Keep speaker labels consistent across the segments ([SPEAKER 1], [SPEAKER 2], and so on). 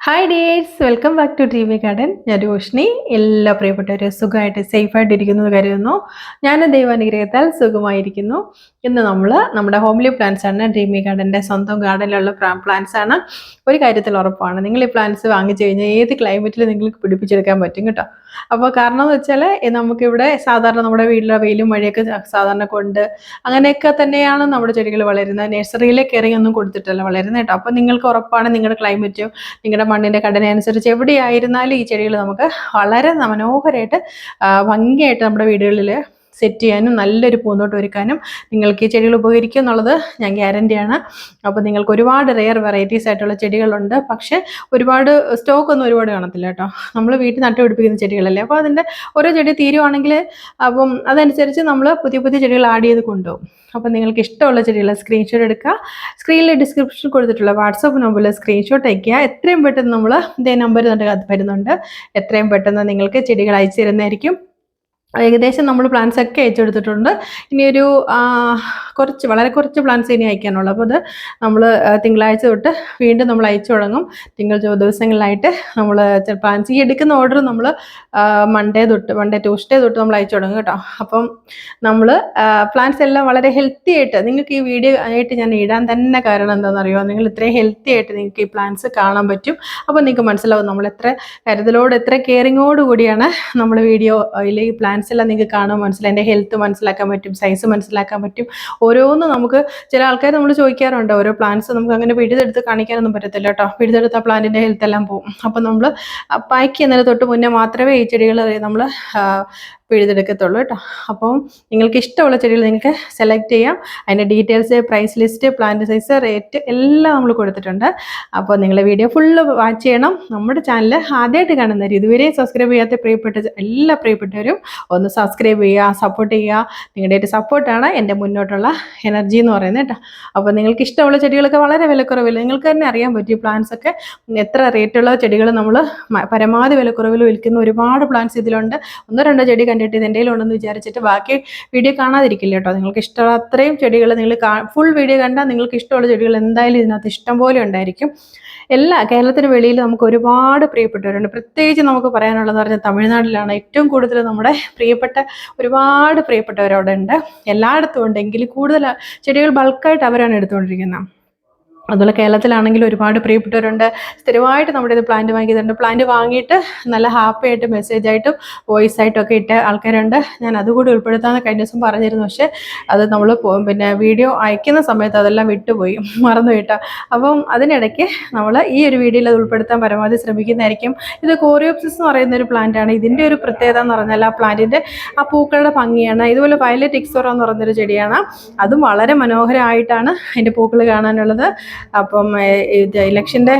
[SPEAKER 1] Hi dears welcome back to T V garden ഞാൻ രോഷിനി എല്ലാ പ്രിയപ്പെട്ടവരും സുഖമായിട്ട് സേഫായിട്ട് ഇരിക്കുന്നു എന്ന് കരുതുന്നു. ഞാൻ ദൈവാനുഗ്രഹത്താൽ സുഖമായിരിക്കുന്നു. ഇന്ന് നമ്മൾ നമ്മുടെ ഹോംലി പ്ലാന്റ്സ് ആണ്. ഡ്രീമി ഗാർഡന്റെ സ്വന്തം ഗാർഡനിലുള്ള പ്ലാന്റ്സ് ആണ്. ഒരു കാര്യത്തിൽ ഉറപ്പാണ്. നിങ്ങൾ ഈ പ്ലാന്റ്സ് വാങ്ങിച്ചു കഴിഞ്ഞാൽ ഏത് ക്ലൈമറ്റിൽ നിങ്ങൾക്ക് പിടിപ്പിച്ചെടുക്കാൻ പറ്റും കേട്ടോ. അപ്പോൾ കാരണം എന്ന് വെച്ചാൽ നമുക്കിവിടെ സാധാരണ നമ്മുടെ വീട്ടിലെ വെയിലും മഴയൊക്കെ സാധാരണ കൊണ്ട് അങ്ങനെയൊക്കെ തന്നെയാണ് നമ്മുടെ ചെടികൾ വളരുന്നത്. നഴ്സറിയിലെ കെയറിങ് ഒന്നും കൊടുത്തിട്ടല്ല വളരുന്നത് കേട്ടോ. അപ്പോൾ നിങ്ങൾക്ക് ഉറപ്പാണ് നിങ്ങളുടെ ക്ലൈമറ്റും നിങ്ങളുടെ മണ്ണിന്റെ ഘടന അനുസരിച്ച് എവിടെയായിരുന്നാലും ഈ ചെടികൾ നമുക്ക് വളരെ മനോഹരമായിട്ട് ഭംഗിയായിട്ട് നമ്മുടെ വീടുകളിൽ സെറ്റ് ചെയ്യാനും നല്ലൊരു പൂന്തോട്ടം ഒരുക്കാനും നിങ്ങൾക്ക് ഈ ചെടികൾ ഉപകരിക്കും എന്നുള്ളത് ഞാൻ ഗ്യാരന്റിയാണ് അപ്പോൾ നിങ്ങൾക്ക് ഒരുപാട് റെയർ വെറൈറ്റീസ് ആയിട്ടുള്ള ചെടികളുണ്ട്. പക്ഷേ ഒരുപാട് സ്റ്റോക്ക് ഒന്നും ഒരുപാട് കാണത്തില്ല കേട്ടോ. നമ്മൾ വീട്ടിൽ നട്ടുപിടിപ്പിക്കുന്ന ചെടികളല്ലേ. അപ്പോൾ അതിന്റെ ഓരോ ചെടി തീരുവാണെങ്കിൽ അപ്പം അതനുസരിച്ച് നമ്മൾ പുതിയ പുതിയ ചെടികൾ ആഡ് ചെയ്ത് കൊണ്ടുപോകും. അപ്പോൾ നിങ്ങൾക്ക് ഇഷ്ടമുള്ള ചെടികൾ സ്ക്രീൻഷോട്ട് എടുക്കുക. സ്ക്രീനിൽ ഡിസ്ക്രിപ്ഷൻ കൊടുത്തിട്ടുള്ള വാട്സപ്പ് നമ്പറിൽ സ്ക്രീൻഷോട്ട് അയക്കുക എത്രയും പെട്ടെന്ന് നമ്മൾ ഇതേ നമ്പർ വരുന്നുണ്ട്. എത്രയും പെട്ടെന്ന് നിങ്ങൾക്ക് ചെടികൾ അയച്ചു തരുന്നതായിരിക്കും. ഏകദേശം നമ്മൾ പ്ലാൻസ് ഒക്കെ അയച്ചെടുത്തിട്ടുണ്ട് ഇനി ഒരു കുറച്ച് വളരെ കുറച്ച് പ്ലാൻസ് ഇനി അയക്കാനുള്ളൂ. അപ്പോൾ അത് നമ്മൾ തിങ്കളാഴ്ച തൊട്ട് വീണ്ടും നമ്മൾ അയച്ചു തുടങ്ങും. തിങ്കൾ ദിവസങ്ങളിലായിട്ട് നമ്മൾ പ്ലാൻസ് ഈ എടുക്കുന്ന ഓർഡർ നമ്മൾ മൺഡേ തൊട്ട് മൺഡേ ട്യൂസ്ഡേ തൊട്ട് നമ്മൾ അയച്ചു തുടങ്ങും കേട്ടോ. അപ്പം നമ്മൾ പ്ലാൻസ് എല്ലാം വളരെ ഹെൽത്തി ആയിട്ട് നിങ്ങൾക്ക് ഈ വീഡിയോ ആയിട്ട് ഞാൻ ഇടാൻ തന്നെ കാരണം എന്താണെന്നറിയോ നിങ്ങൾ ഇത്രയും ഹെൽത്തി ആയിട്ട് നിങ്ങൾക്ക് ഈ പ്ലാൻസ് കാണാൻ പറ്റും. അപ്പോൾ നിങ്ങൾക്ക് മനസ്സിലാവും നമ്മൾ എത്ര കരുതലോട് എത്ര കെയറിങ്ങോട് കൂടിയാണ് നമ്മൾ ഈ എല്ലാം നിങ്ങൾക്ക് കാണാൻ മനസ്സിലായി എന്റെ ഹെൽത്ത് മനസ്സിലാക്കാൻ പറ്റും സൈസ് മനസ്സിലാക്കാൻ പറ്റും. ഓരോന്ന് നമുക്ക് ചില ആൾക്കാർ നമ്മൾ ചോദിക്കാറുണ്ട്. ഓരോ പ്ലാന്റ്സ് നമുക്ക് അങ്ങനെ പിഴുതെടുത്ത് കാണിക്കാനൊന്നും പറ്റത്തില്ല കേട്ടോ പിഴുതെടുത്ത പ്ലാന്റിന്റെ ഹെൽത്ത് എല്ലാം പോകും അപ്പം നമ്മൾ പാക്ക് ചെയ്യുന്നതിന് തൊട്ട് മുന്നേ മാത്രമേ ഈ ചെടികൾ നമ്മൾ പിഴുതെടുക്കത്തുള്ളൂ കേട്ടോ. അപ്പോൾ നിങ്ങൾക്ക് ഇഷ്ടമുള്ള ചെടികൾ നിങ്ങൾക്ക് സെലക്ട് ചെയ്യാം. അതിന്റെ details price list plant size rate എല്ലാം നമ്മൾ കൊടുത്തിട്ടുണ്ട്. അപ്പോൾ നിങ്ങൾ വീഡിയോ ഫുള്ള് വാച്ച് ചെയ്യണം. നമ്മുടെ ചാനൽ ആദ്യമായിട്ട് കാണുന്നവർ ഇതുവരെ സബ്സ്ക്രൈബ് ചെയ്യാത്ത പ്രിയപ്പെട്ട എല്ലാ പ്രിയപ്പെട്ടവരും ഒന്ന് സബ്സ്ക്രൈബ് ചെയ്യുക സപ്പോർട്ട് ചെയ്യുക. നിങ്ങളുടെ ഒരു സപ്പോർട്ടാണ് എന്റെ മുന്നോട്ടുള്ള എനർജി എന്ന് പറയുന്നത് കേട്ടോ. അപ്പോൾ നിങ്ങൾക്ക് ഇഷ്ടമുള്ള ചെടികളൊക്കെ വളരെ വിലക്കുറവിൽ നിങ്ങൾക്ക് തന്നെ അറിയാൻ പറ്റും പ്ലാന്റ്സ് ഒക്കെ എത്ര റേറ്റുള്ള ചെടികൾ നമ്മൾ പരമാവധി വിലക്കുറവിൽ വിൽക്കുന്ന ഒരുപാട് പ്ലാന്റ്സ് ഇതിലുണ്ട്. ഒന്നോ രണ്ടോ ചെടി കണ്ടിട്ട് ഇതിന്റെ ഉണ്ടെന്ന് വിചാരിച്ചിട്ട് ബാക്കി വീഡിയോ കാണാതിരിക്കില്ല കേട്ടോ. നിങ്ങൾക്ക് ഇഷ്ടമുള്ള അത്രയും ചെടികൾ നിങ്ങൾ ഫുൾ വീഡിയോ കണ്ടാൽ നിങ്ങൾക്ക് ഇഷ്ടമുള്ള ചെടികൾ എന്തായാലും ഇതിനകത്ത് ഇഷ്ടം പോലെ ഉണ്ടായിരിക്കും. എല്ലാ കേരളത്തിന് വെളിയിൽ നമുക്ക് ഒരുപാട് പ്രിയപ്പെട്ടവരുണ്ട്. പ്രത്യേകിച്ച് നമുക്ക് പറയാനുള്ളതെന്ന് പറഞ്ഞാൽ തമിഴ്നാട്ടിലാണ് ഏറ്റവും കൂടുതൽ നമ്മുടെ പ്രിയപ്പെട്ട ഒരുപാട് പ്രിയപ്പെട്ടവരവിടെ ഉണ്ട്. എല്ലായിടത്തും ഉണ്ടെങ്കിൽ കൂടുതൽ ചെടികൾ ബൾക്കായിട്ട് അവരാണ് എടുത്തുകൊണ്ടിരിക്കുന്നത്. അതുപോലെ കേരളത്തിലാണെങ്കിൽ ഒരുപാട് പ്രിയപ്പെട്ടവരുണ്ട്. സ്ഥിരമായിട്ട് നമ്മുടെ ഇത് പ്ലാന്റ് വാങ്ങിയതുണ്ട് പ്ലാന്റ് വാങ്ങിയിട്ട് നല്ല ഹാപ്പി ആയിട്ട് മെസ്സേജ് ആയിട്ടും വോയിസ് ആയിട്ടും ഒക്കെ ഇട്ട ആൾക്കാരുണ്ട്. ഞാൻ അതുകൂടി ഉൾപ്പെടുത്താമെന്ന് കഴിഞ്ഞ ദിവസം പറഞ്ഞിരുന്നു. പക്ഷേ അത് നമ്മൾ പിന്നെ വീഡിയോ അയക്കുന്ന സമയത്ത് അതെല്ലാം വിട്ടുപോയി. മറന്നു കേട്ടോ. അപ്പം അതിനിടയ്ക്ക് നമ്മൾ ഈ ഒരു വീഡിയോയിൽ അത് ഉൾപ്പെടുത്താൻ പരമാവധി ശ്രമിക്കുന്നതായിരിക്കും. ഇത് കോറിയോപ്സിസ് എന്ന് പറയുന്ന ഒരു പ്ലാന്റാണ് ഇതിന്റെ ഒരു പ്രത്യേകത എന്ന് പറഞ്ഞാൽ ആ പ്ലാന്റിന്റെ ആ പൂക്കളുടെ ഭംഗിയാണ്. ഇതുപോലെ വയലറ്റ് ഇക്സോറ എന്ന് പറയുന്നൊരു ചെടിയാണ്. അതും വളരെ മനോഹരമായിട്ടാണ് അതിന്റെ പൂക്കൾ കാണാനുള്ളത്. അപ്പം ഇത് ഇലക്ഷന്റെ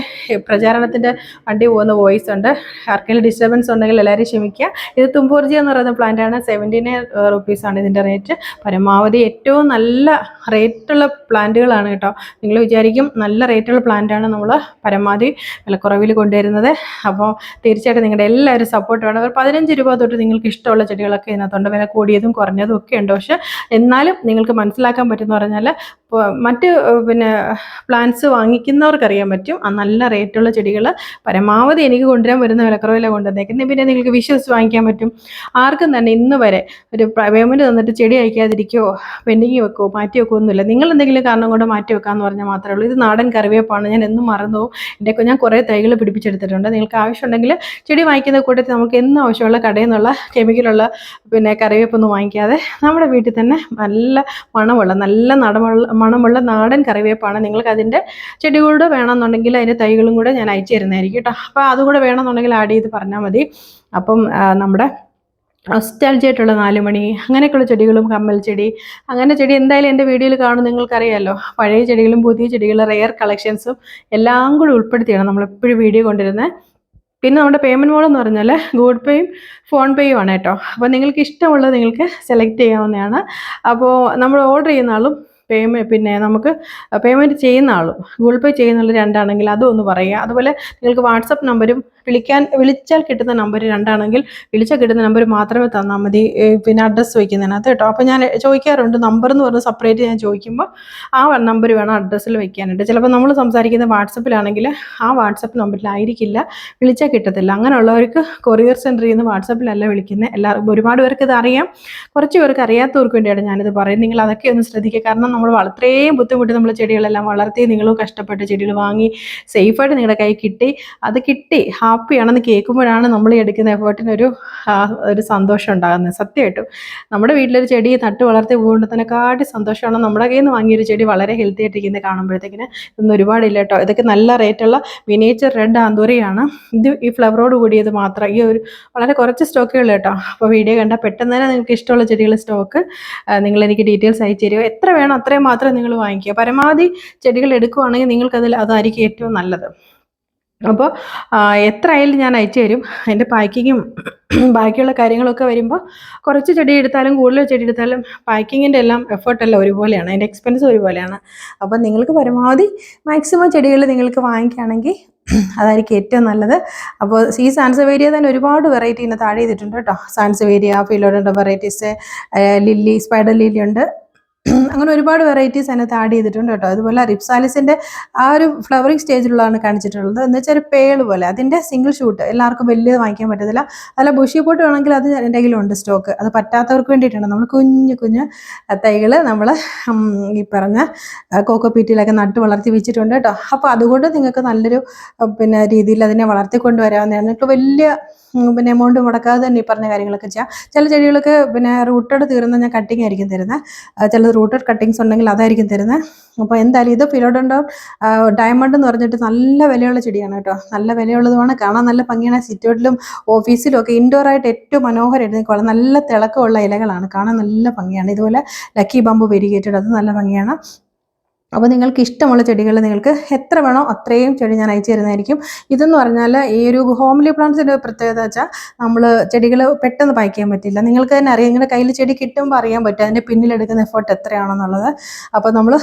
[SPEAKER 1] പ്രചാരണത്തിന്റെ വണ്ടി പോകുന്ന വോയിസ് ഉണ്ട്. ആർക്കെങ്കിലും ഡിസ്റ്റർബൻസ് ഉണ്ടെങ്കിൽ എല്ലാവരും ക്ഷമിക്കുക. ഇത് തുമ്പൂർജി എന്ന് പറയുന്ന പ്ലാന്റ് ആണ്. സെവന്റി നയൻ റുപ്പീസാണ് ഇതിന്റെ റേറ്റ് പരമാവധി ഏറ്റവും നല്ല റേറ്റുള്ള പ്ലാന്റുകളാണ് കേട്ടോ. നിങ്ങൾ വിചാരിക്കും നല്ല റേറ്റുള്ള പ്ലാന്റാണ് നമ്മൾ പരമാവധി വിലക്കുറവിൽ കൊണ്ടുവരുന്നത്. അപ്പോൾ തീർച്ചയായിട്ടും നിങ്ങളുടെ എല്ലാവരും സപ്പോർട്ട് വേണം. ഒരു പതിനഞ്ച് രൂപ തൊട്ട് നിങ്ങൾക്ക് ഇഷ്ടമുള്ള ചെടികളൊക്കെ ഇതിനകത്തുണ്ട്. വില കൂടിയതും കുറഞ്ഞതും ഒക്കെ ഉണ്ട്. പക്ഷെ എന്നാലും നിങ്ങൾക്ക് മനസ്സിലാക്കാൻ പറ്റുമെന്ന് പറഞ്ഞാൽ മറ്റ് പിന്നെ പ്ലാന്റ്സ് വാങ്ങിക്കുന്നവർക്ക് അറിയാൻ പറ്റും. ആ നല്ല റേറ്റുള്ള ചെടികൾ പരമാവധി എനിക്ക് കൊണ്ടുവരാൻ വരുന്ന വിലക്കുറവിലാണ് കൊണ്ടുവന്നേക്കുന്നത് പിന്നെ നിങ്ങൾക്ക് വിശ്വസിച്ച് വാങ്ങിക്കാൻ പറ്റും. ആർക്കും തന്നെ ഇന്ന് വരെ ഒരു പേയ്മെന്റ് തന്നിട്ട് ചെടി അയക്കാതിരിക്കുകയോ പെൻഡിങ് വെക്കോ മാറ്റി വെക്കുകയോ ഒന്നുമില്ല. നിങ്ങൾ എന്തെങ്കിലും കാരണം കൊണ്ട് മാറ്റി വെക്കാമെന്ന് പറഞ്ഞാൽ മാത്രമേ ഉള്ളൂ. ഇത് നാടൻ കറിവേപ്പാണ്. ഞാൻ എന്നും മറന്നു എന്റെ ഞാൻ കുറേ തൈകൾ പിടിപ്പിച്ചെടുത്തിട്ടുണ്ട്. നിങ്ങൾക്ക് ആവശ്യമുണ്ടെങ്കിൽ ചെടി വാങ്ങിക്കുന്ന കൂട്ടത്തിൽ നമുക്ക് എന്നും ആവശ്യമുള്ള കടയിൽ നിന്നുള്ള കെമിക്കലുള്ള പിന്നെ കറിവേപ്പൊന്നും വാങ്ങിക്കാതെ നമ്മുടെ വീട്ടിൽ തന്നെ നല്ല മണമുള്ള നല്ല നടമുള്ള മണമുള്ള നാടൻ കറിവേപ്പാണ്. നിങ്ങൾക്ക് അതിന്റെ ചെടികളുടെ വേണമെന്നുണ്ടെങ്കിൽ അതിന്റെ തൈകളും കൂടെ ഞാൻ അയച്ചു തരുന്നതായിരിക്കും കേട്ടോ. അപ്പോൾ അതുകൂടെ വേണമെന്നുണ്ടെങ്കിൽ ആഡ് ചെയ്ത് പറഞ്ഞാൽ മതി. അപ്പം നമ്മുടെ ആയിട്ടുള്ള നാലുമണി അങ്ങനെയൊക്കെയുള്ള ചെടികളും കമ്മൽ ചെടി അങ്ങനെ ചെടി എന്തായാലും എന്റെ വീഡിയോയിൽ കാണും നിങ്ങൾക്കറിയാമല്ലോ പഴയ ചെടികളും പുതിയ ചെടികളും റെയർ കളക്ഷൻസും എല്ലാം കൂടി ഉൾപ്പെടുത്തിയാണ് നമ്മളെപ്പോഴും വീഡിയോ കൊണ്ടിരുന്നത് പിന്നെ നമ്മുടെ പേയ്മെന്റ് മോഡ് എന്ന് പറഞ്ഞാൽ ഗൂഗിൾ പേയും ഫോൺ പേയും ആണ് കേട്ടോ. അപ്പോൾ നിങ്ങൾക്ക് ഇഷ്ടമുള്ളത് നിങ്ങൾക്ക് സെലക്ട് ചെയ്യാവുന്നതാണ്. അപ്പോൾ നമ്മൾ ഓർഡർ ചെയ്യുന്ന ആളും പേയ്മെന്റ് പിന്നെ നമുക്ക് പേയ്മെന്റ് ചെയ്യുന്ന ആളും ഗൂഗിൾ പേ ചെയ്യുന്ന ആൾ രണ്ടാണെങ്കിൽ അതും ഒന്ന് പറയുക. അതുപോലെ നിങ്ങൾക്ക് വാട്സപ്പ് നമ്പരും വിളിക്കാൻ വിളിച്ചാൽ കിട്ടുന്ന നമ്പർ രണ്ടാണെങ്കിൽ വിളിച്ചാൽ കിട്ടുന്ന നമ്പർ മാത്രമേ തന്നാൽ മതി. പിന്നെ അഡ്രസ്സ് വയ്ക്കുന്നതിനകത്ത് കേട്ടോ. അപ്പോൾ ഞാൻ ചോദിക്കാറുണ്ട് നമ്പർ എന്ന് പറഞ്ഞ് സെപ്പറേറ്റ് ഞാൻ ചോദിക്കുമ്പോൾ ആ നമ്പർ വേണം അഡ്രസ്സിൽ വയ്ക്കാനായിട്ട് ചിലപ്പോൾ നമ്മൾ സംസാരിക്കുന്ന വാട്സപ്പിലാണെങ്കിൽ ആ വാട്സപ്പ് നമ്പറിലായിരിക്കില്ല വിളിച്ചാൽ കിട്ടത്തില്ല. അങ്ങനെയുള്ളവർക്ക് കൊറിയർ സെന്ററിൽ നിന്ന് വാട്സപ്പിലല്ല വിളിക്കുന്നത് എല്ലാവർക്കും ഒരുപാട് പേർക്ക് ഇത് അറിയാം. കുറച്ച് പേർക്ക് അറിയാത്തവർക്ക് വേണ്ടിയാണ് ഞാനിത് പറയുന്നത്. നിങ്ങൾ അതൊക്കെ ഒന്ന് ശ്രദ്ധിക്കുക. കാരണം നമ്മൾ വളരെയും ബുദ്ധിമുട്ട് നമ്മൾ ചെടികളെല്ലാം വളർത്തി നിങ്ങൾ കഷ്ടപ്പെട്ട് ചെടികൾ വാങ്ങി സേഫായിട്ട് നിങ്ങളുടെ കൈ കിട്ടി. അത് കിട്ടി. ഹാപ്പിയാണെന്ന് കേൾക്കുമ്പോഴാണ് നമ്മൾ എടുക്കുന്ന എഫേർട്ടിനൊരു ഒരു സന്തോഷം ഉണ്ടാകുന്നത്. സത്യമായിട്ടും നമ്മുടെ വീട്ടിലൊരു ചെടി നട്ട് വളർത്തി പോകുന്നതിനെക്കാട്ടി സന്തോഷമാണ് നമ്മുടെ കയ്യിൽ നിന്ന് വാങ്ങിയൊരു ചെടി വളരെ ഹെൽത്തി ആയിട്ടിരിക്കുന്നത് കാണുമ്പോഴത്തേക്കിന്. ഇതൊന്നും ഒരുപാടില്ല കേട്ടോ. ഇതൊക്കെ നല്ല റേറ്റുള്ള വിനേച്ചർ റെഡ് ആന്തൂരിയാണ് ഇത് ഈ ഫ്ലവറോട് കൂടിയത് മാത്രം. ഈ ഒരു വളരെ കുറച്ച് സ്റ്റോക്കേ ഉള്ളൂ കേട്ടോ. അപ്പോൾ വീഡിയോ കണ്ടാൽ പെട്ടെന്ന് തന്നെ നിങ്ങൾക്ക് ഇഷ്ടമുള്ള ചെടികൾ സ്റ്റോക്ക് നിങ്ങൾ എനിക്ക് ഡീറ്റെയിൽസ് അയച്ചു തരുമോ എത്ര വേണം അത്രയും മാത്രം നിങ്ങൾ വാങ്ങിക്കുക. പരമാവധി ചെടികൾ എടുക്കുവാണെങ്കിൽ നിങ്ങൾക്കതിൽ അതായിരിക്കും ഏറ്റവും നല്ലത്. അപ്പോൾ എത്ര ആയാലും ഞാൻ അയച്ചു തരും. അതിന്റെ പാക്കിങ്ങും ബാക്കിയുള്ള കാര്യങ്ങളൊക്കെ വരുമ്പോൾ കുറച്ച് ചെടി എടുത്താലും കൂടുതൽ ചെടി എടുത്താലും പാക്കിങ്ങിന്റെ എല്ലാം എഫേർട്ടെല്ലാം ഒരുപോലെയാണ്. അതിന്റെ എക്സ്പെൻസ് ഒരുപോലെയാണ്. അപ്പോൾ നിങ്ങൾക്ക് പരമാവധി മാക്സിമം ചെടികൾ നിങ്ങൾക്ക് വാങ്ങിക്കുകയാണെങ്കിൽ അതായിരിക്കും ഏറ്റവും നല്ലത്. അപ്പോൾ ഈ സാൻസവേരിയ തന്നെ ഒരുപാട് വെറൈറ്റി ഇന്ന് താഴെ ചെയ്തിട്ടുണ്ട് കേട്ടോ. സാൻസവേരിയ ഫിലോഡന്റെ വെറൈറ്റീസ് ലില്ലി സ്പൈഡർ ലില്ലി ഉണ്ട്. അങ്ങനെ ഒരുപാട് വെറൈറ്റീസ് അതിനകത്ത് ആഡ് ചെയ്തിട്ടുണ്ട് കേട്ടോ. അതുപോലെ റിപ്സാലിസിന്റെ ആ ഒരു ഫ്ലവറിങ് സ്റ്റേജിലുള്ളതാണ് കാണിച്ചിട്ടുള്ളത്. എന്ന് വെച്ചാൽ ഒരു പേൾ പോലെ. അതിന്റെ സിംഗിൾ ഷൂട്ട് എല്ലാവർക്കും വലിയത് വാങ്ങിക്കാൻ പറ്റത്തില്ല. അല്ല ബുഷി പോട്ട് വേണമെങ്കിൽ അത് എന്റെ കയ്യിലുണ്ട് സ്റ്റോക്ക് അത് പറ്റാത്തവർക്ക് വേണ്ടിയിട്ടാണ്. നമ്മൾ കുഞ്ഞു കുഞ്ഞു തൈകൾ നമ്മൾ ഈ പറഞ്ഞ കോക്കോ പീറ്റിലൊക്കെ നട്ട് വളർത്തി വെച്ചിട്ടുണ്ട് കേട്ടോ. അപ്പോൾ അതുകൊണ്ട് നിങ്ങൾക്ക് നല്ലൊരു പിന്നെ രീതിയിൽ അതിനെ വളർത്തിക്കൊണ്ട് ഇപ്പോൾ വലിയ പിന്നെ എമൗണ്ട് മുടക്കാതെ തന്നെ ഈ പറഞ്ഞ കാര്യങ്ങളൊക്കെ ചെയ്യാം. ചില ചെടികൾക്ക് പിന്നെ റൂട്ടഡ് തീർന്ന ഞാൻ കട്ടിങ് ആയിരിക്കും തരുന്നത് ചിലത് റൂട്ടഡ് കട്ടിങ്സ് ഉണ്ടെങ്കിൽ അതായിരിക്കും തരുന്നത് അപ്പോൾ എന്തായാലും ഇത് ഫിലോഡോണ്ടോ ഡയമണ്ട് എന്ന് പറഞ്ഞിട്ട് നല്ല വിലയുള്ള ചെടിയാണ് കേട്ടോ. നല്ല വിലയുള്ളതുമാണ്. കാണാൻ നല്ല ഭംഗിയാണ്. സിറ്റൗട്ടിലും ഓഫീസിലും ഒക്കെ ഇൻഡോർ ആയിട്ട് ഏറ്റവും മനോഹരമായിട്ട് വളരെ നല്ല തിളക്കമുള്ള ഇലകളാണ്. കാണാൻ നല്ല ഭംഗിയാണ്. ഇതുപോലെ ലക്കി ബമ്പ് വെരിഗേറ്റഡ് അത് നല്ല ഭംഗിയാണ്. അപ്പോൾ നിങ്ങൾക്ക് ഇഷ്ടമുള്ള ചെടികൾ നിങ്ങൾക്ക് എത്ര വേണോ അത്രയും ചെടി ഞാൻ അയച്ചു തരുന്നതായിരിക്കും. ഇതെന്ന് പറഞ്ഞാൽ ഈ ഒരു ഹോംലി പ്ലാന്റ്സിന്റെ പ്രത്യേകത വെച്ചാൽ നമ്മൾ ചെടികൾ പെട്ടെന്ന് പായ്ക്ക് ചെയ്യാൻ പറ്റില്ല. നിങ്ങൾക്ക് തന്നെ അറിയാം നിങ്ങളുടെ കയ്യിൽ ചെടി കിട്ടുമ്പോൾ അറിയാൻ പറ്റും അതിന്റെ പിന്നിലെടുക്കുന്ന എഫേർട്ട് എത്രയാണെന്നുള്ളത്. അപ്പോൾ നമ്മൾ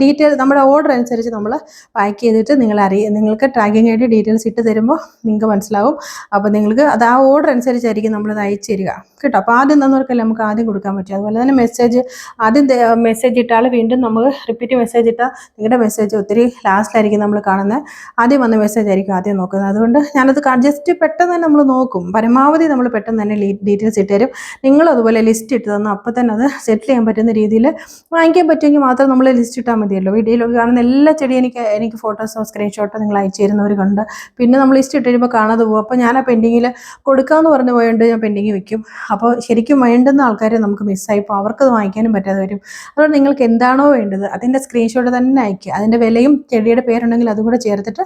[SPEAKER 1] ഡീറ്റെയിൽ നമ്മുടെ ഓർഡർ അനുസരിച്ച് നമ്മൾ പാക്ക് ചെയ്തിട്ട് നിങ്ങൾ അറിയ നിങ്ങൾക്ക് ട്രാക്കിംഗ് ആയിട്ട് ഡീറ്റെയിൽസ് ഇട്ട് തരുമ്പോൾ നിങ്ങൾക്ക് മനസ്സിലാവും. അപ്പോൾ നിങ്ങൾക്ക് അത് ആ ഓർഡർ അനുസരിച്ചായിരിക്കും നമ്മളത് അയച്ചു തരിക. കേട്ടോ? അപ്പോൾ ആദ്യം തന്നവർക്കല്ലേ നമുക്ക് ആദ്യം കൊടുക്കാൻ പറ്റും. അതുപോലെ തന്നെ മെസ്സേജ് ആദ്യം മെസ്സേജ് ഇട്ടാൽ വീണ്ടും നമുക്ക് റിപ്പീറ്റ് മെസ്സേജ് ഇട്ടാൽ നിങ്ങളുടെ മെസ്സേജ് ഒത്തിരി ലാസ്റ്റിലായിരിക്കും നമ്മൾ കാണുന്നത് ആദ്യം വന്ന മെസ്സേജ് ആയിരിക്കും ആദ്യം നോക്കുന്നത്. അതുകൊണ്ട് ഞാനത് ജസ്റ്റ് പെട്ടെന്ന് തന്നെ നമ്മൾ നോക്കും. പരമാവധി നമ്മൾ പെട്ടെന്ന് തന്നെ ഡീറ്റെയിൽസ് ഇട്ട് തരും. നിങ്ങളും അതുപോലെ ലിസ്റ്റ് ഇട്ട് തന്നു അപ്പോൾ തന്നെ അത് സെറ്റിൽ ചെയ്യാൻ പറ്റുന്ന രീതിയിൽ വാങ്ങിക്കാൻ പറ്റുമെങ്കിൽ മാത്രം നമ്മൾ ലിസ്റ്റ് ഇട്ടാൽ മതിയല്ലോ. വീഡിയോയിൽ കാണുന്ന എല്ലാ ചെടിയും എനിക്ക് എനിക്ക് ഫോട്ടോസോ സ്ക്രീൻഷോട്ടോ നിങ്ങൾ അയച്ചു തരുന്നവരുണ്ട് പിന്നെ നമ്മൾ ലിസ്റ്റ് ഇട്ട് കഴിയുമ്പോൾ കാണാതെ പോകും. അപ്പോൾ ഞാൻ ആ പെൻഡിങ്ങിൽ കൊടുക്കാമെന്ന് പറഞ്ഞു പോയോണ്ട് ഞാൻ പെൻഡിങ് വെക്കും. അപ്പോൾ ശരിക്കും വേണ്ടുന്ന ആൾക്കാരെ നമുക്ക് മിസ്സായി അവർക്ക് അത് വാങ്ങിക്കാനും പറ്റാതെ വരും. അതുകൊണ്ട് നിങ്ങൾക്ക് എന്താണോ വേണ്ടത് അതിന്റെ സ്ക്രീൻഷോട്ട് തന്നെ അയക്കുക അതിന്റെ വിലയും ചെടിയുടെ പേരുണ്ടെങ്കിൽ അതും കൂടെ ചേർത്തിട്ട്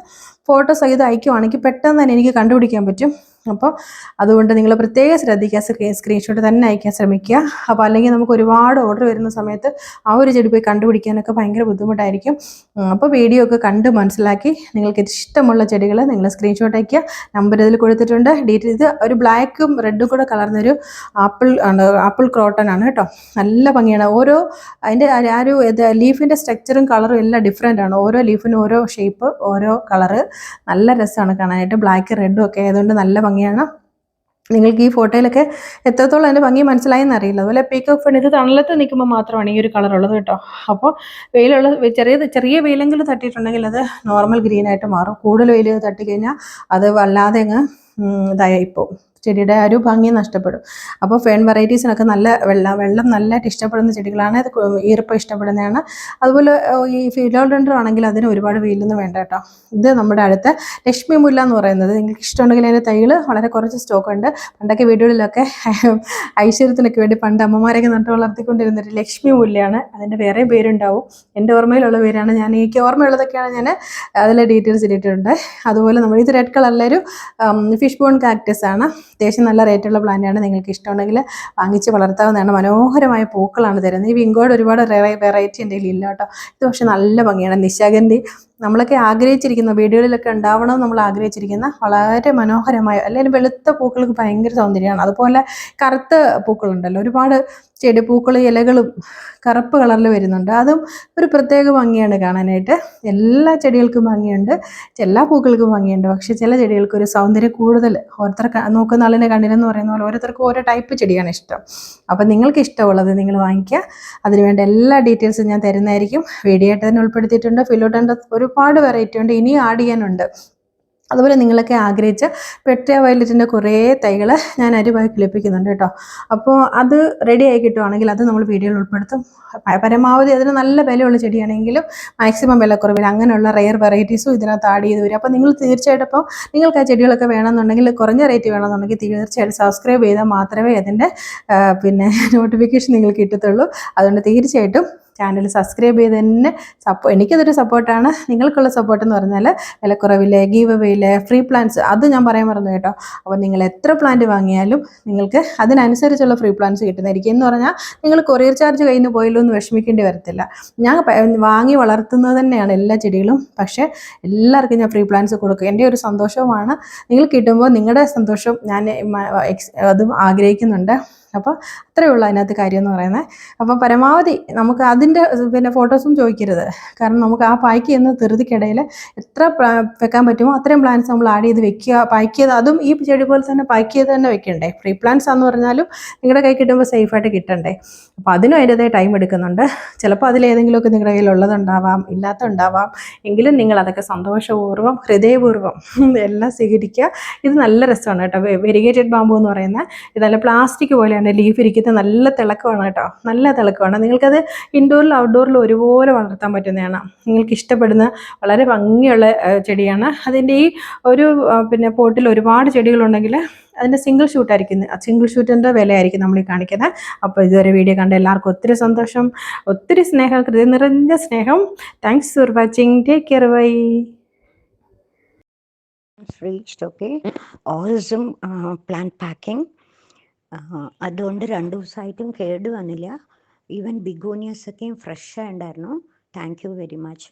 [SPEAKER 1] ഫോട്ടോ സഹിതം അയക്കുവാണെങ്കിൽ പെട്ടെന്ന് തന്നെ എനിക്ക് കണ്ടുപിടിക്കാൻ പറ്റും. അപ്പോൾ അതുകൊണ്ട് നിങ്ങൾ പ്രത്യേകം ശ്രദ്ധിക്കുക സ്ക്രീൻ സ്ക്രീൻഷോട്ട് തന്നെ അയക്കാൻ ശ്രമിക്കുക. അപ്പോൾ അല്ലെങ്കിൽ നമുക്ക് ഒരുപാട് ഓർഡർ വരുന്ന സമയത്ത് ആ ഒരു ചെടി പോയി കണ്ടുപിടിക്കാനൊക്കെ ഭയങ്കര ബുദ്ധിമുട്ടായിരിക്കും. അപ്പോൾ വീഡിയോ ഒക്കെ കണ്ട് മനസ്സിലാക്കി നിങ്ങൾക്ക് ഇഷ്ടമുള്ള ചെടികൾ നിങ്ങൾ സ്ക്രീൻഷോട്ട് അയക്കുക നമ്പർ ഇതിൽ കൊടുത്തിട്ടുണ്ട്. ഡീറ്റെയിൽ ഇത് ഒരു ബ്ലാക്കും റെഡും കൂടെ കലർന്നൊരു ആപ്പിൾ ആണ് ആപ്പിൾ ക്രോട്ടൺ ആണ് കേട്ടോ. നല്ല ഭംഗിയാണ്. ഓരോ അതിന്റെ ആ ഒരു ലീഫിന്റെ സ്ട്രക്ചറും കളറും എല്ലാം ഡിഫറെന്റ് ആണ്. ഓരോ ലീഫിനും ഓരോ ഷേപ്പ് ഓരോ കളറ് നല്ല രസമാണ് കാണാനായിട്ട്. ബ്ലാക്ക് റെഡും ഒക്കെ ആയതുകൊണ്ട് നല്ല ഭംഗിയാണ്. നിങ്ങൾക്ക് ഈ ഫോട്ടോയിലൊക്കെ എത്രത്തോളം അതിന്റെ ഭംഗി മനസ്സിലായെന്ന് അറിയില്ല. അതുപോലെ പീക്കോക്ക് ഫൺ ഇത് തണലത്ത് നിൽക്കുമ്പോൾ മാത്രമാണ് ഈ ഒരു കളർ ഉള്ളത് കേട്ടോ. അപ്പോൾ വെയിലുള്ള ചെറിയ ചെറിയ വെയിലെങ്കിലും തട്ടിയിട്ടുണ്ടെങ്കിൽ അത് നോർമൽ ഗ്രീനായിട്ട് മാറും. കൂടുതൽ വെയിൽ തട്ടിക്കഴിഞ്ഞാൽ അത് വല്ലാതെ അങ്ങ് ഇതായി ഇതായിപ്പോൾ ചെടിയുടെ ആ ഒരു ഭംഗി നഷ്ടപ്പെടും. അപ്പോൾ ഫേൺ വെറൈറ്റീസിനൊക്കെ നല്ല വെള്ളം വെള്ളം നല്ലതായിട്ട് ഇഷ്ടപ്പെടുന്ന ചെടികളാണ്. അത് ഈർപ്പം ഇഷ്ടപ്പെടുന്നതാണ്. അതുപോലെ ഈ ഫിലോഡൻഡ്രം ആണെങ്കിൽ അതിന് ഒരുപാട് വെയിലൊന്നും വേണ്ട കേട്ടോ. ഇത് നമ്മുടെ അടുത്ത ലക്ഷ്മി മുല്ല എന്ന് പറയുന്നത്. നിങ്ങൾക്ക് ഇഷ്ടമുണ്ടെങ്കിൽ അതിന്റെ തൈകൾ വളരെ കുറച്ച് സ്റ്റോക്ക് ഉണ്ട്. പണ്ടൊക്കെ വീടുകളിലൊക്കെ ഐശ്വര്യത്തിനൊക്കെ വേണ്ടി പണ്ട് അമ്മമാരൊക്കെ നട്ട് വളർത്തിക്കൊണ്ടിരുന്നൊരു ലക്ഷ്മി മുല്ലയാണ്. അതിന്റെ വേറെ പേരുണ്ടാവും. എന്റെ ഓർമ്മയിലുള്ള പേരാണ്. ഞാൻ എനിക്ക് ഓർമ്മയുള്ളതൊക്കെയാണ് ഞാൻ അതിലെ ഡീറ്റെയിൽസ് ഇട്ടിട്ടുണ്ട്. അതുപോലെ നമ്മൾ ഇത് റെഡ് കളറിലൊരു ഫിഷ് ബോൺ കാക്ടസ് ആണ്. അത്യാവശ്യം നല്ല റേറ്റുള്ള പ്ലാന്റ് ആണ് നിങ്ങൾക്ക് ഇഷ്ടമുണ്ടെങ്കിൽ വാങ്ങിച്ച് വളർത്താവുന്നതാണ്. മനോഹരമായ പൂക്കളാണ് തരുന്നത്. ഈ വിങ്കോയുടെ ഒരുപാട് വെറൈറ്റി കയ്യിൽ ഇല്ല കേട്ടോ. ഇത് പക്ഷേ നല്ല ഭംഗിയാണ്. നിശാഗന്ധി നമ്മളൊക്കെ ആഗ്രഹിച്ചിരിക്കുന്ന വീടുകളിലൊക്കെ ഉണ്ടാവണം നമ്മൾ ആഗ്രഹിച്ചിരിക്കുന്ന വളരെ മനോഹരമായ അല്ലെങ്കിൽ വെളുത്ത പൂക്കൾക്ക് ഭയങ്കര സൗന്ദര്യമാണ്. അതുപോലെ കറുത്ത പൂക്കളുണ്ടല്ലോ. ഒരുപാട് ചെടി പൂക്കൾ ഇലകളും കറുപ്പ് കളറിൽ വരുന്നുണ്ട്. അതും ഒരു പ്രത്യേക ഭംഗിയാണ് കാണാനായിട്ട്. എല്ലാ ചെടികൾക്കും ഭംഗിയുണ്ട്. എല്ലാ പൂക്കൾക്കും ഭംഗിയുണ്ട്. പക്ഷേ ചില ചെടികൾക്ക് ഒരു സൗന്ദര്യം കൂടുതൽ. ഓരോരുത്തർ നോക്കുന്ന ആളിനെ കണ്ണിലെന്ന് പറയുന്ന പോലെ ഓരോരുത്തർക്കും ഓരോ ടൈപ്പ് ചെടിയാണ് ഇഷ്ടം. അപ്പം നിങ്ങൾക്ക് ഇഷ്ടമുള്ളത് നിങ്ങൾ വാങ്ങിക്കുക. അതിനുവേണ്ട എല്ലാ ഡീറ്റെയിൽസും ഞാൻ തരുന്നതായിരിക്കും. വീഡിയോ ആയിട്ട് തന്നെ ഉൾപ്പെടുത്തിയിട്ടുണ്ട്. ഫിലോട്ടന്റെ ഒരുപാട് വെറൈറ്റി ഉണ്ട്. ഇനിയും ആഡ് ചെയ്യാനുണ്ട്. അതുപോലെ നിങ്ങളൊക്കെ ആഗ്രഹിച്ച പെട്രിയ വയലറ്റിന്റെ കുറേ തൈകൾ ഞാൻ അരിവായി കിളിപ്പിക്കുന്നുണ്ട് കേട്ടോ. അപ്പോൾ അത് റെഡി ആയി കിട്ടുവാണെങ്കിൽ അത് നമ്മൾ വീഡിയോയിൽ ഉൾപ്പെടുത്തും. പരമാവധി അതിന് നല്ല വിലയുള്ള ചെടിയാണെങ്കിലും മാക്സിമം വിലക്കുറവിൽ അങ്ങനെയുള്ള റെയർ വെറൈറ്റീസും ഇതിനകത്ത് ആഡ് ചെയ്ത് വരും. അപ്പോൾ നിങ്ങൾ തീർച്ചയായിട്ടും അപ്പോൾ നിങ്ങൾക്ക് ആ ചെടികളൊക്കെ വേണമെന്നുണ്ടെങ്കിൽ കുറഞ്ഞ റേറ്റ് വേണമെന്നുണ്ടെങ്കിൽ തീർച്ചയായിട്ടും സബ്സ്ക്രൈബ് ചെയ്താൽ മാത്രമേ അതിന്റെ പിന്നെ നോട്ടിഫിക്കേഷൻ നിങ്ങൾക്ക് കിട്ടത്തുള്ളൂ. അതുകൊണ്ട് തീർച്ചയായിട്ടും ചാനൽ സബ്സ്ക്രൈബ് ചെയ്ത് തന്നെ സപ്പോ എനിക്കതൊരു സപ്പോർട്ടാണ്. നിങ്ങൾക്കുള്ള സപ്പോർട്ട് എന്ന് പറഞ്ഞാൽ വിലക്കുറവിൽ ഗീവ് അവയിൽ ഫ്രീ പ്ലാൻസ് അത് ഞാൻ പറയാൻ മറന്നു കേട്ടോ. അപ്പോൾ നിങ്ങൾ എത്ര പ്ലാന്റ് വാങ്ങിയാലും നിങ്ങൾക്ക് അതിനനുസരിച്ചുള്ള ഫ്രീ പ്ലാൻസ് കിട്ടുന്നതായിരിക്കും. എന്ന് പറഞ്ഞാൽ നിങ്ങൾ കൊറിയർ ചാർജ് കയ്യിൽ നിന്ന് പോയല്ലോ എന്ന് വിഷമിക്കേണ്ടി വരത്തില്ല. ഞാൻ വാങ്ങി വളർത്തുന്നത് തന്നെയാണ് എല്ലാ ചെടികളും. പക്ഷേ എല്ലാവർക്കും ഞാൻ ഫ്രീ പ്ലാൻസ് കൊടുക്കും. എന്റെ ഒരു സന്തോഷവുമാണ്. നിങ്ങൾ കിട്ടുമ്പോൾ നിങ്ങളുടെ സന്തോഷം ഞാൻ അതും ആഗ്രഹിക്കുന്നുണ്ട്. അപ്പോൾ അത്രയേ ഉള്ളൂ അതിനകത്ത് കാര്യം എന്ന് പറയുന്നത്. അപ്പോൾ പരമാവധി നമുക്ക് അതിന്റെ പിന്നെ ഫോട്ടോസും ചോദിക്കരുത്. കാരണം നമുക്ക് ആ പായ്ക്ക് ചെയ്യുന്ന ധൃതിക്കിടയിൽ എത്ര വെക്കാൻ പറ്റുമോ അത്രയും പ്ലാന്റ്സ് നമ്മൾ ആഡ് ചെയ്ത് വെക്കുക. പായ്ക്ക് ചെയ്ത് അതും ഈ ചെടി പോലെ തന്നെ പായ്ക്ക് ചെയ്ത് തന്നെ വെക്കണ്ടേ? ഫ്രീ പ്ലാന്റ്സ് ആണെന്ന് പറഞ്ഞാലും നിങ്ങളുടെ കൈ കിട്ടുമ്പോൾ സേഫായിട്ട് കിട്ടണ്ടേ? അപ്പോൾ അതിനും അതിന്റെതായ ടൈം എടുക്കുന്നുണ്ട്. ചിലപ്പോൾ അതിലേതെങ്കിലുമൊക്കെ നിങ്ങളുടെ കയ്യിൽ ഉള്ളതുണ്ടാവാം ഇല്ലാത്തതുണ്ടാവാം. എങ്കിലും നിങ്ങൾ അതൊക്കെ സന്തോഷപൂർവം ഹൃദയപൂർവം എല്ലാം സ്വീകരിക്കുക. ഇത് നല്ല രസമാണ് കേട്ടോ. വെരിഗേറ്റഡ് ബാമ്പു എന്ന് പറയുന്ന ഇത് നല്ല പ്ലാസ്റ്റിക് പോലെയാണ് ലീഫ് ഇരിക്കുന്നത് നല്ല തിളക്കമാണ് കേട്ടോ. നല്ല തിളക്കമാണ്. നിങ്ങൾക്കത് ഇൻഡോറിലും ഔട്ട്ഡോറിലും ഒരുപോലെ വളർത്താൻ പറ്റുന്നതാണ്. നിങ്ങൾക്ക് ഇഷ്ടപ്പെടുന്ന വളരെ ഭംഗിയുള്ള ചെടിയാണ്. അതിന്റെ ഈ ഒരു പിന്നെ പോട്ടിൽ ഒരുപാട് ചെടികളുണ്ടെങ്കിൽ അതിന്റെ സിംഗിൾ ഷൂട്ടായിരിക്കും ആ സിംഗിൾ ഷൂട്ടിന്റെ വിലയായിരിക്കും നമ്മൾ ഈ കാണിക്കുന്നത്. അപ്പോൾ ഇതുവരെ വീഡിയോ കണ്ട എല്ലാവർക്കും ഒത്തിരി സന്തോഷം ഒത്തിരി സ്നേഹം ഹൃദയം നിറഞ്ഞ സ്നേഹം. Thanks for watching take care bye
[SPEAKER 2] reached, okay. Awesome uh, plant packing. അതുകൊണ്ട് രണ്ടു ദിവസമായിട്ടും കേട് വന്നില്ല ഈവൻ ബിഗോണിയസ് ഒക്കെയും ഫ്രഷ് ഉണ്ടായിരുന്നു താങ്ക് യു വെരി മച്ച്